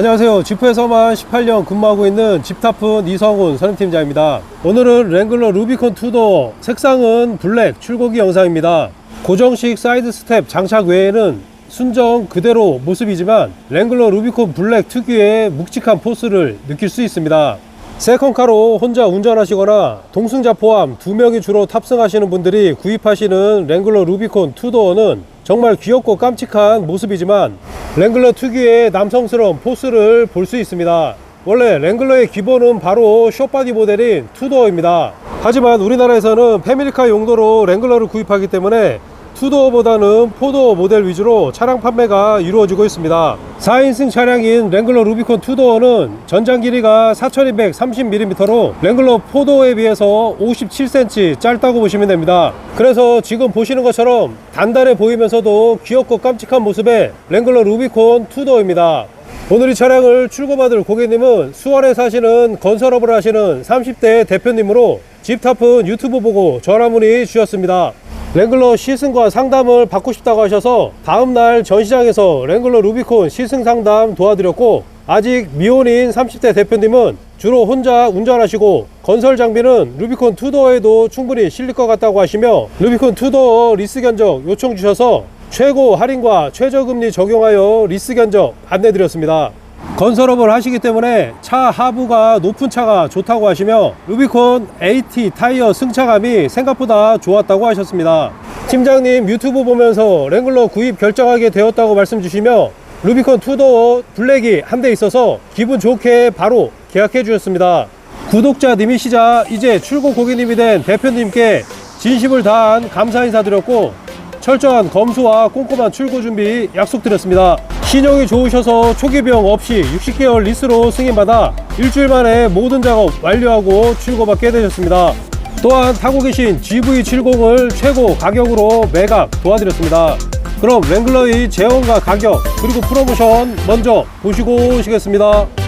안녕하세요. 지프에서만 18년 근무하고 있는 집타푼 이성훈 선임팀장입니다. 오늘은 랭글러 루비콘 투도 색상은 블랙 출고기 영상입니다. 고정식 사이드 스텝 장착 외에는 순정 그대로 모습이지만 랭글러 루비콘 블랙 특유의 묵직한 포스를 느낄 수 있습니다. 세컨카로 혼자 운전하시거나 동승자 포함 두 명이 주로 탑승하시는 분들이 구입하시는 랭글러 루비콘 투도어는 정말 귀엽고 깜찍한 모습이지만 랭글러 특유의 남성스러운 포스를 볼 수 있습니다. 원래 랭글러의 기본은 바로 숏바디 모델인 투도어입니다. 하지만 우리나라에서는 패밀리카 용도로 랭글러를 구입하기 때문에 투도어보다는 포도어 모델 위주로 차량 판매가 이루어지고 있습니다. 4인승 차량인 랭글러 루비콘 투도어는 전장 길이가 4230mm로 랭글러 포도어에 비해서 57cm 짧다고 보시면 됩니다. 그래서 지금 보시는 것처럼 단단해 보이면서도 귀엽고 깜찍한 모습의 랭글러 루비콘 투도어입니다. 오늘 이 차량을 출고받을 고객님은 수원에 사시는 건설업을 하시는 30대 대표님으로 집타푼 유튜브 보고 전화 문의 주셨습니다. 랭글러 시승과 상담을 받고 싶다고 하셔서 다음날 전시장에서 랭글러 루비콘 시승 상담 도와드렸고 아직 미혼인 30대 대표님은 주로 혼자 운전하시고 건설 장비는 루비콘 투도어에도 충분히 실릴 것 같다고 하시며 루비콘 투도어 리스 견적 요청 주셔서 최고 할인과 최저금리 적용하여 리스 견적 안내드렸습니다. 건설업을 하시기 때문에 차 하부가 높은 차가 좋다고 하시며 루비콘 AT 타이어 승차감이 생각보다 좋았다고 하셨습니다. 팀장님 유튜브 보면서 랭글러 구입 결정하게 되었다고 말씀 주시며 루비콘 투도어 블랙이 한 대 있어서 기분 좋게 바로 계약해 주셨습니다. 구독자님이시자 이제 출고 고객님이 된 대표님께 진심을 다한 감사 인사드렸고 철저한 검수와 꼼꼼한 출고 준비 약속드렸습니다. 신용이 좋으셔서 초기 비용 없이 60개월 리스로 승인받아 일주일 만에 모든 작업 완료하고 출고받게 되셨습니다. 또한 타고 계신 GV70을 최고 가격으로 매각 도와드렸습니다. 그럼 랭글러의 재원과 가격 그리고 프로모션 먼저 보시고 오시겠습니다.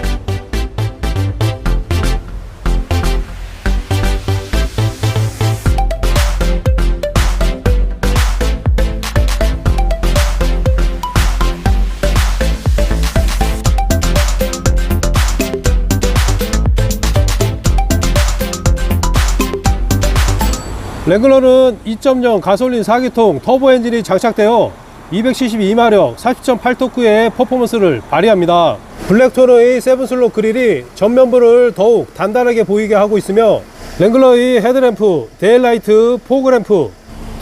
랭글러는 2.0 가솔린 4기통 터보 엔진이 장착되어 272마력 40.8토크의 퍼포먼스를 발휘합니다. 블랙톤의 세븐슬롯 그릴이 전면부를 더욱 단단하게 보이게 하고 있으며 랭글러의 헤드램프, 데일라이트, 포그램프,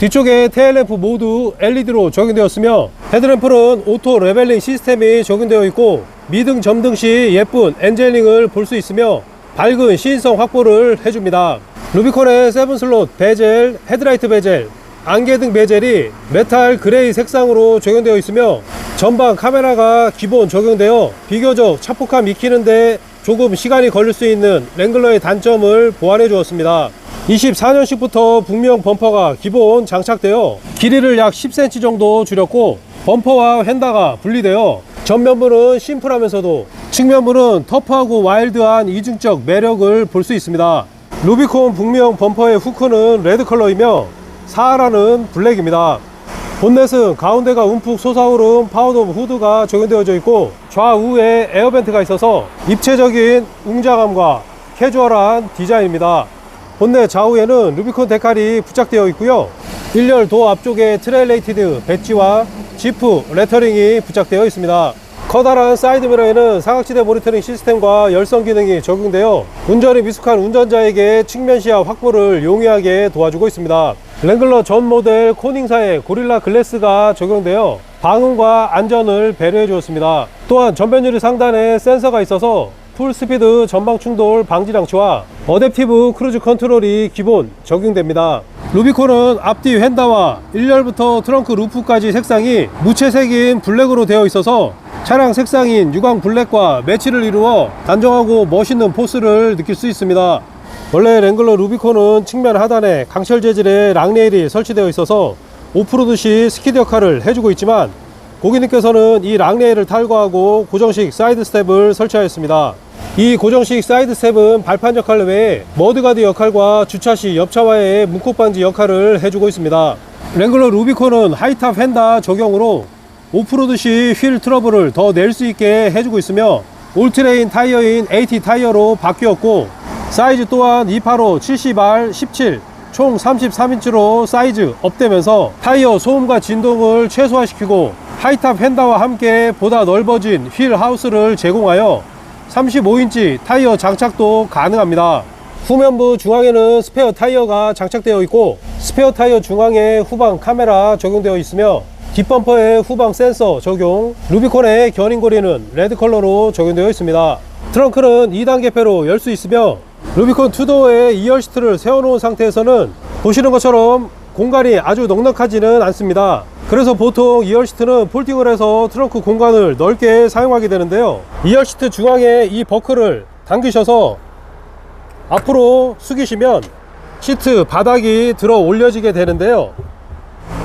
뒤쪽에 테일램프 모두 LED로 적용되었으며 헤드램프는 오토 레벨링 시스템이 적용되어 있고 미등 점등 시 예쁜 엔젤링을 볼 수 있으며 밝은 시인성 확보를 해줍니다. 루비콘의 세븐 슬롯 베젤, 헤드라이트 베젤, 안개 등 베젤이 메탈 그레이 색상으로 적용되어 있으며 전방 카메라가 기본 적용되어 비교적 차폭함 익히는데 조금 시간이 걸릴 수 있는 랭글러의 단점을 보완해 주었습니다. 24년식부터 북미형 범퍼가 기본 장착되어 길이를 약 10cm 정도 줄였고 범퍼와 휀다가 분리되어 전면부는 심플하면서도 측면부는 터프하고 와일드한 이중적 매력을 볼 수 있습니다. 루비콘 북미형 범퍼의 후크는 레드 컬러이며 사하라는 블랙입니다. 본넷은 가운데가 움푹 솟아오른 파우더 후드가 적용되어져 있고 좌우에 에어벤트가 있어서 입체적인 웅장함과 캐주얼한 디자인입니다. 본넷 좌우에는 루비콘 데칼이 부착되어 있고요. 1열 도어 앞쪽에 트레일레이티드 배지와 지프 레터링이 부착되어 있습니다. 커다란 사이드미러에는 사각지대 모니터링 시스템과 열선 기능이 적용되어 운전이 미숙한 운전자에게 측면 시야 확보를 용이하게 도와주고 있습니다. 랭글러 전 모델 코닝사의 고릴라 글래스가 적용되어 방음과 안전을 배려해 주었습니다. 또한 전면 유리 상단에 센서가 있어서 풀 스피드 전방 충돌 방지 장치와 어댑티브 크루즈 컨트롤이 기본 적용됩니다. 루비콘은 앞뒤 휀다와 1열부터 트렁크 루프까지 색상이 무채색인 블랙으로 되어 있어서 차량 색상인 유광 블랙과 매치를 이루어 단정하고 멋있는 포스를 느낄 수 있습니다. 원래 랭글러 루비콘은 측면 하단에 강철 재질의 랑레일이 설치되어 있어서 오프로드 시 스키드 역할을 해주고 있지만 고객님께서는 이 랑레일을 탈거하고 고정식 사이드 스텝을 설치하였습니다. 이 고정식 사이드 스텝은 발판 역할 외에 머드가드 역할과 주차 시 옆차와의 문콕 방지 역할을 해주고 있습니다. 랭글러 루비콘은 하이탑 휀다 적용으로 오프로드 시 휠 트러블을 더 낼 수 있게 해주고 있으며 올트레인 타이어인 AT 타이어로 바뀌었고 사이즈 또한 285, 70R, 17, 총 33인치로 사이즈 업되면서 타이어 소음과 진동을 최소화시키고 하이탑 휀다와 함께 보다 넓어진 휠 하우스를 제공하여 35인치 타이어 장착도 가능합니다. 후면부 중앙에는 스페어 타이어가 장착되어 있고 스페어 타이어 중앙에 후방 카메라 적용되어 있으며 뒷범퍼에 후방 센서 적용 루비콘의 견인고리는 레드 컬러로 적용되어 있습니다. 트렁크는 2단 개폐로 열 수 있으며 루비콘 투도어에 2열 시트를 세워놓은 상태에서는 보시는 것처럼 공간이 아주 넉넉하지는 않습니다. 그래서 보통 2열 시트는 폴딩을 해서 트렁크 공간을 넓게 사용하게 되는데요. 2열 시트 중앙에 이 버클을 당기셔서 앞으로 숙이시면 시트 바닥이 들어 올려지게 되는데요.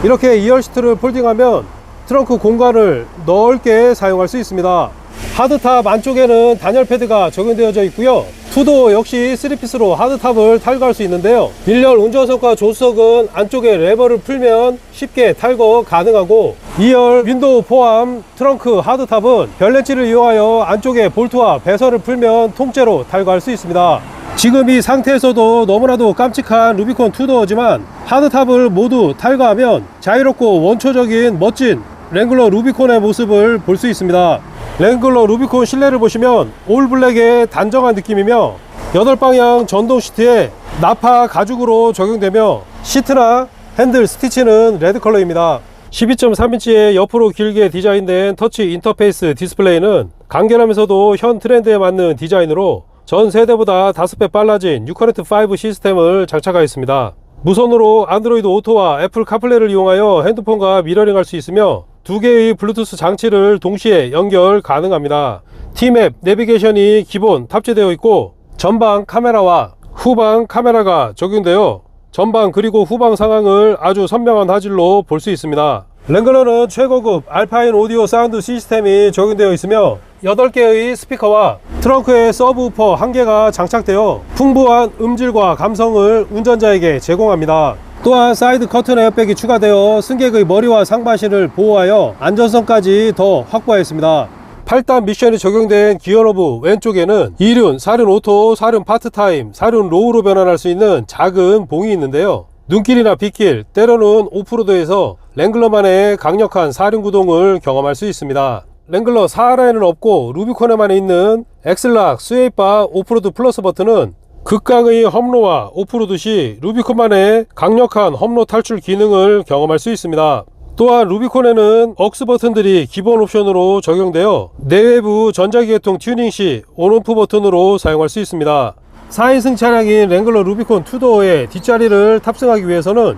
이렇게 2열 시트를 폴딩하면 트렁크 공간을 넓게 사용할 수 있습니다. 하드탑 안쪽에는 단열 패드가 적용되어져 있고요. 투도 역시 3피스로 하드탑을 탈거할 수 있는데요. 1열 운전석과 조수석은 안쪽에 레버를 풀면 쉽게 탈거 가능하고 2열 윈도우 포함 트렁크 하드탑은 별렌치를 이용하여 안쪽에 볼트와 배선을 풀면 통째로 탈거할 수 있습니다. 지금 이 상태에서도 너무나도 깜찍한 루비콘 투도어지만 하드탑을 모두 탈거하면 자유롭고 원초적인 멋진 랭글러 루비콘의 모습을 볼 수 있습니다. 랭글러 루비콘 실내를 보시면 올 블랙의 단정한 느낌이며 8방향 전동 시트에 나파 가죽으로 적용되며 시트나 핸들 스티치는 레드 컬러입니다. 12.3인치의 옆으로 길게 디자인된 터치 인터페이스 디스플레이는 간결하면서도 현 트렌드에 맞는 디자인으로 전 세대보다 5배 빨라진 6커넥트5 시스템을 장착하였습니다. 무선으로 안드로이드 오토와 애플 카플레이를 이용하여 핸드폰과 미러링 할 수 있으며 두 개의 블루투스 장치를 동시에 연결 가능합니다. T맵 내비게이션이 기본 탑재되어 있고 전방 카메라와 후방 카메라가 적용되어 전방 그리고 후방 상황을 아주 선명한 화질로 볼 수 있습니다. 랭글러는 최고급 알파인 오디오 사운드 시스템이 적용되어 있으며 8개의 스피커와 트렁크에 서브우퍼 1개가 장착되어 풍부한 음질과 감성을 운전자에게 제공합니다. 또한 사이드 커튼 에어백이 추가되어 승객의 머리와 상반신을 보호하여 안전성까지 더 확보하였습니다. 8단 미션이 적용된 기어노브 왼쪽에는 2륜, 4륜 오토, 4륜 파트타임, 4륜 로우로 변환할 수 있는 작은 봉이 있는데요. 눈길이나 빗길, 때로는 오프로드에서 랭글러만의 강력한 4륜 구동을 경험할 수 있습니다. 랭글러 4라인은 없고 루비콘에만 있는 엑슬락 스웨이바 오프로드 플러스 버튼은 극강의 험로와 오프로드 시 루비콘만의 강력한 험로 탈출 기능을 경험할 수 있습니다. 또한 루비콘에는 억스 버튼들이 기본 옵션으로 적용되어 내외부 전자기계통 튜닝 시 온오프 버튼으로 사용할 수 있습니다. 4인승 차량인 랭글러 루비콘 투도어의 뒷자리를 탑승하기 위해서는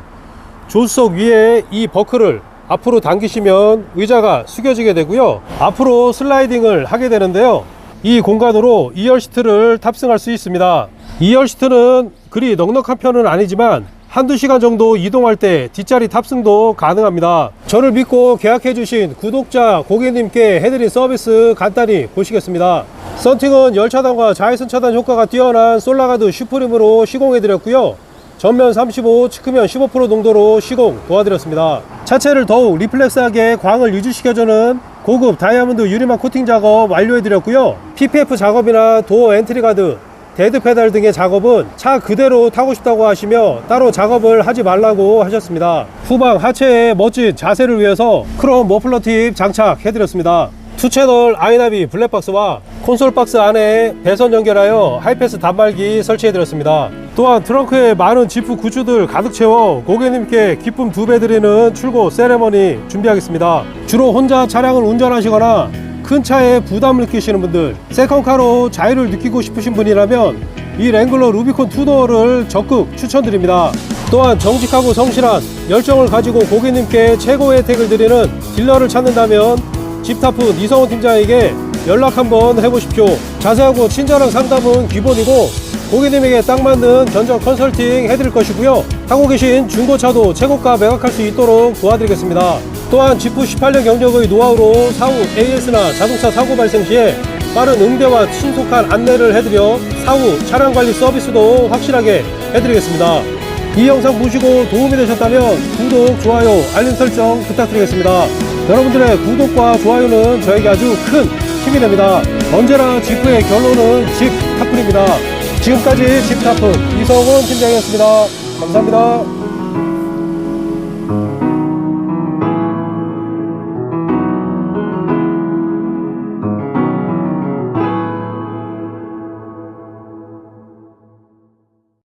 조수석 위에 이 버클을 앞으로 당기시면 의자가 숙여지게 되고요. 앞으로 슬라이딩을 하게 되는데요. 이 공간으로 2열 시트를 탑승할 수 있습니다. 2열 시트는 그리 넉넉한 편은 아니지만 한두 시간 정도 이동할 때 뒷자리 탑승도 가능합니다. 저를 믿고 계약해 주신 구독자 고객님께 해드린 서비스 간단히 보시겠습니다. 썬팅은 열 차단과 자외선 차단 효과가 뛰어난 솔라가드 슈프림으로 시공해 드렸고요. 전면 35, 측면 15% 농도로 시공 도와드렸습니다. 차체를 더욱 리플렉스하게 광을 유지시켜주는 고급 다이아몬드 유리막 코팅 작업 완료해드렸고요. PPF 작업이나 도어 엔트리 가드, 데드 페달 등의 작업은 차 그대로 타고 싶다고 하시며 따로 작업을 하지 말라고 하셨습니다. 후방 하체의 멋진 자세를 위해서 크롬 머플러 팁 장착해드렸습니다. 투채널 아이나비 블랙박스와 콘솔 박스 안에 배선 연결하여 하이패스 단말기 설치해드렸습니다. 또한 트렁크에 많은 지프 굿즈들 가득 채워 고객님께 기쁨 두 배 드리는 출고 세레머니 준비하겠습니다. 주로 혼자 차량을 운전하시거나 큰 차에 부담을 느끼시는 분들, 세컨카로 자유를 느끼고 싶으신 분이라면 이 랭글러 루비콘 투도어를 적극 추천드립니다. 또한 정직하고 성실한 열정을 가지고 고객님께 최고의 혜택을 드리는 딜러를 찾는다면 집타프 이성훈 팀장에게 연락 한번 해보십시오. 자세하고 친절한 상담은 기본이고 고객님에게 딱 맞는 견적 컨설팅 해드릴 것이고요. 타고 계신 중고차도 최고가 매각할 수 있도록 도와드리겠습니다. 또한 지프 18년 경력의 노하우로 사후 AS나 자동차 사고 발생 시에 빠른 응대와 신속한 안내를 해드려 사후 차량 관리 서비스도 확실하게 해드리겠습니다. 이 영상 보시고 도움이 되셨다면 구독, 좋아요, 알림 설정 부탁드리겠습니다. 여러분들의 구독과 좋아요는 저에게 아주 큰 힘이 됩니다. 언제나 지프의 결론은 집 타프입니다. 지금까지 집 타프 이성훈 팀장이었습니다. 감사합니다.